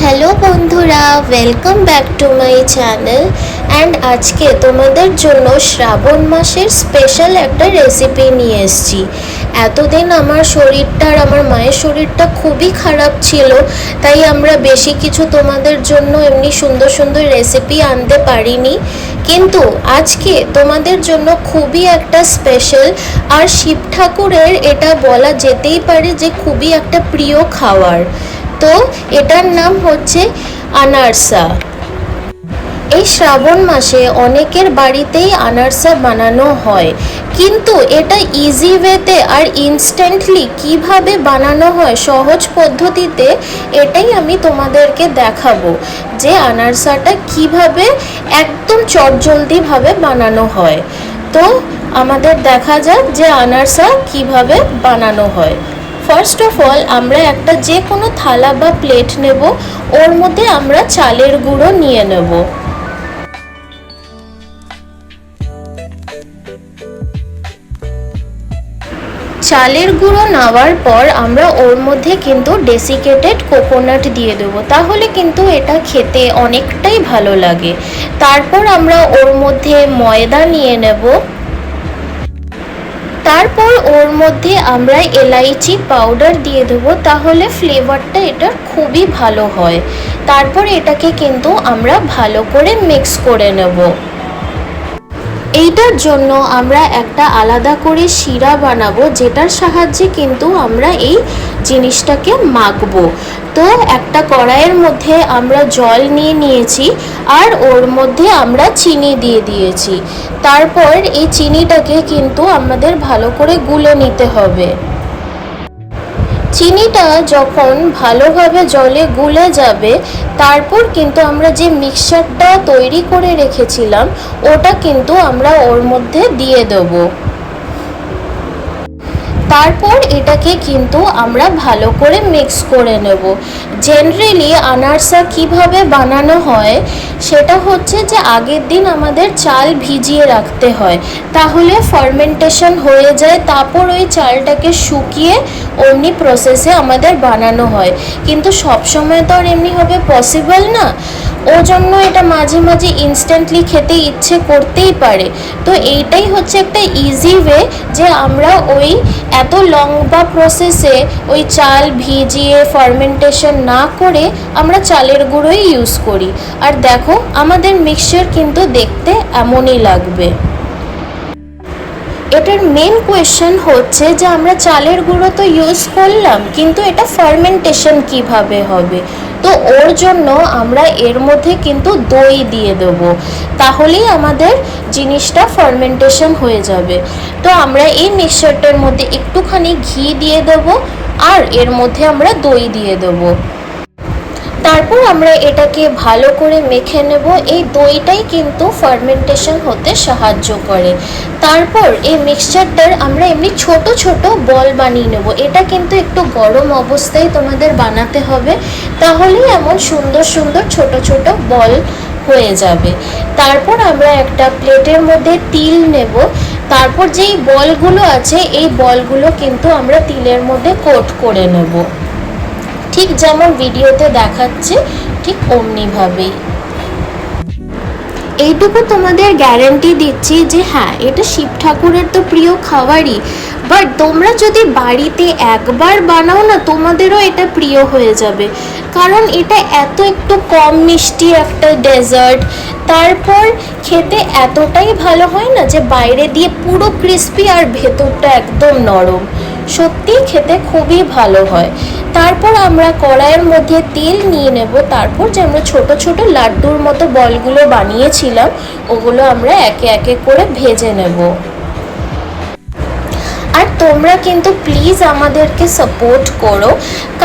Hello বন্ধুরা welcome back to my channel and আজকে তোমাদের জন্য শ্রাবণ মাসের স্পেশাল একটা রেসিপি নিয়ে এসেছি। এতদিন আমার শরীরটা আর আমার মায়ের শরীরটা খুবই খারাপ ছিল, তাই আমরা বেশি কিছু তোমাদের জন্য এমনি সুন্দর সুন্দর রেসিপি আনতে পারিনি। কিন্তু আজকে তোমাদের জন্য খুবই একটা স্পেশাল আর শিব ঠাকুরের এটা বলা যেতেই পারে যে খুবই একটা প্রিয় খাবার তো এটার নাম হচ্ছে আনারসা। এই শ্রাবণ মাসে অনেকের বাড়িতেই আনারসা বানানো হয়। কিন্তু এটা ইজি ওয়েতে আর ইনস্ট্যান্টলি কীভাবে বানানো হয় সহজ পদ্ধতিতে এটাই আমি তোমাদেরকে দেখাবো। যে আনারসাটা কীভাবে একদম চটজলদিভাবে বানানো হয়। তো আমাদের দেখা যাক যে আনারসা কীভাবে বানানো হয়। ফার্স্ট অফ অল আমরা একটা যে কোনো থালা বা প্লেট নেব, ওর মধ্যে আমরা চালের গুঁড়ো নিয়ে নেব। চালের গুঁড়ো নেওয়ার পর আমরা ওর মধ্যে কিন্তু ডেসিকেটেড কোকোনাট দিয়ে দেবো। তাহলে কিন্তু এটা খেতে অনেকটাই ভালো লাগে। তারপর আমরা ওর মধ্যে ময়দা নিয়ে নেব। তারপর ওর মধ্যে আমরা এলাইচি পাউডার দিয়ে দেবো, তাহলে ফ্লেভারটা এটার খুবই ভালো হয়। তারপর এটাকে কিন্তু আমরা ভালো করে মিক্স করে নেব। এইটার জন্য আমরা একটা আলাদা করে শিরা বানাবো, যেটার সাহায্যে কিন্তু আমরা এই জিনিসটাকে মাখবো। তো একটা কড়াইয়ের মধ্যে আমরা জল নিয়ে নিয়েছি, আর ওর মধ্যে আমরা চিনি দিয়ে দিয়েছি। তারপর এই চিনিটাকে কিন্তু আমাদের ভালো করে গুলে নিতে হবে। চিনিটা যখন ভালোভাবে জলে গুলে যাবে, তারপর কিন্তু আমরা যে মিক্সচারটা তৈরি করে রেখেছিলাম, ওটা কিন্তু আমরা ওর মধ্যে দিয়ে দেবো। তারপর এটাকে কিন্তু আমরা ভালো করে মিক্স করে নেব। জেনারেলি আনারসা কীভাবে বানানো হয়, সেটা হচ্ছে যে আগের দিন আমাদের চাল ভিজিয়ে রাখতে হয়। তাহলে ফার্মেন্টেশন হয়ে যায়, তারপর ওই চালটাকে শুকিয়ে অমনি প্রসেসে আমাদের বানানো হয়। কিন্তু সবসময় তো আর এমনিভাবে পসিবল না। ও জন্য এটা মাঝে মাঝে ইনস্ট্যান্টলি খেতে ইচ্ছে করতেই পারে। তো এইটাই হচ্ছে একটা ইজি ওয়ে যে আমরা ওই এত লম্বা প্রসেসে ওই চাল ভিজিয়ে ফার্মেন্টেশন না করে আমরা চালের গুঁড়োই ইউজ করি। আর দেখো, আমাদের মিক্সচার কিন্তু দেখতে এমনই লাগবে। এটার মেন কোয়েশ্চেন হচ্ছে যে আমরা চালের গুঁড়ো তো ইউজ করলাম, কিন্তু এটা ফার্মেন্টেশন কীভাবে হবে? তো ওর জন্য আমরা এর মধ্যে কিন্তু দই দিয়ে দেবো। তাহলেই আমাদের জিনিসটা ফার্মেন্টেশন হয়ে যাবে। তো আমরা এই মিক্সচারটার মধ্যে একটুখানি ঘি দিয়ে দেবো, আর এর মধ্যে আমরা দই দিয়ে দেবো। তারপর আমরা এটাকে ভালো করে মেখে নেব। এই দইটাই কিন্তু ফার্মেন্টেশন হতে সাহায্য করে। তারপর এই মিক্সচারটার আমরা এমনি ছোট ছোট বল বানিয়ে নেব। এটা কিন্তু একটু গরম অবস্থায় তোমাদের বানাতে হবে। তাহলেই এমন সুন্দর সুন্দর ছোট ছোট বল হয়ে যাবে। তারপর আমরা একটা প্লেটের মধ্যে তিল নেব। তারপর যেই বলগুলো আছে, এই বলগুলো কিন্তু আমরা তিলের মধ্যে কোট করে নেব। ঠিক যেমন ভিডিওতে দেখাচ্ছে, ঠিক অমনিভাবেই। এইটুকু তোমাদের গ্যারেন্টি দিচ্ছি যে হ্যাঁ এটা শিব ঠাকুরের তো প্রিয় খাবারই। বাট তোমরা যদি বাড়িতে একবার বানাও না, তোমাদেরও এটা প্রিয় হয়ে যাবে। কারণ এটা এত একটু কম মিষ্টি একটা ডেজার্ট তারপর খেতে এতটাই ভালো হয় না যে বাইরে দিয়ে পুরো ক্রিস্পি আর ভেতরটা একদম নরম। সত্যি খেতে খুবই ভালো হয়। তারপর আমরা কড়াইয়ের মধ্যে তেল নিয়ে নেব। তারপর যে আমরা ছোট ছোট লাড্ডুর মতো বলগুলো বানিয়েছিলাম, ওগুলো আমরা একে একে করে ভেজে নেব। তোমরা কিন্তু প্লিজ আমাদেরকে সাপোর্ট করো।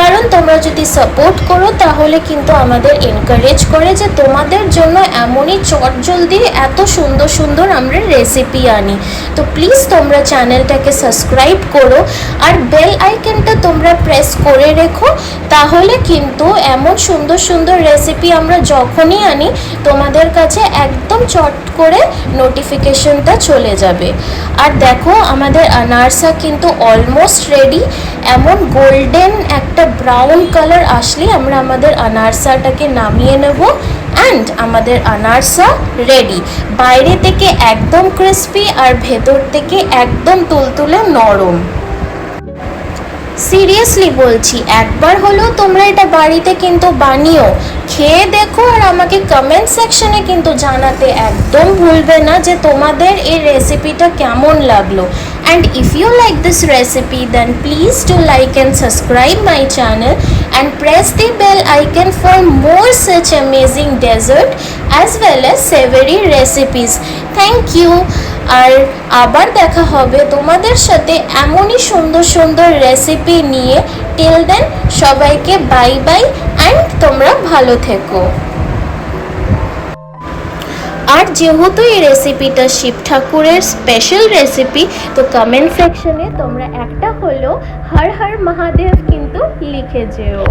কারণ তোমরা যদি সাপোর্ট করো, তাহলে কিন্তু আমাদের এনকারেজ করে যে তোমাদের জন্য এমনই চটজলদি এত সুন্দর সুন্দর আমরা রেসিপি আনি। তো প্লিজ তোমরা চ্যানেলটাকে সাবস্ক্রাইব করো আর বেল আইকনটা তোমরা প্রেস করে রেখো, তাহলে কিন্তু এমন সুন্দর সুন্দর রেসিপি আমরা যখনই আনি, তোমাদের কাছে একদম চট করে নোটিফিকেশনটা চলে যাবে। আর দেখো, আমাদের আনারসা কিন্তু কিন্তু অলমোস্ট রেডি এমন গোল্ডেন একটা ব্রাউন কালার আসলে আমরা আমাদের আনারসাটাকে নামিয়ে নেব অ্যান্ড আমাদের আনারসা রেডি বাইরে থেকে একদম ক্রিস্পি আর ভেতর থেকে একদম তুলতুলে নরম। সিরিয়াসলি বলছি, একবার হলেও তোমরা এটা বাড়িতে কিন্তু বানিও। খেয়ে দেখো আর আমাকে কমেন্ট সেকশনে কিন্তু জানাতে একদম ভুলবে না যে তোমাদের এই রেসিপিটা কেমন লাগল। And if you like this recipe then please do like and subscribe my channel and press the bell icon for more such amazing dessert as well as savoury recipes thank you আর আবার দেখা হবে তোমাদের সাথে এমনই সুন্দর সুন্দর recipe নিয়ে। Till then সবাইকে বাই বাই অ্যান্ড তোমরা ভালো থেকো। আর যেহেতু এই রেসিপিটা শিব ঠাকুরের স্পেশাল রেসিপি তো কমেন্ট সেকশনে তোমরা একটা হলেও হর হর মহাদেব কিন্তু লিখে যেও।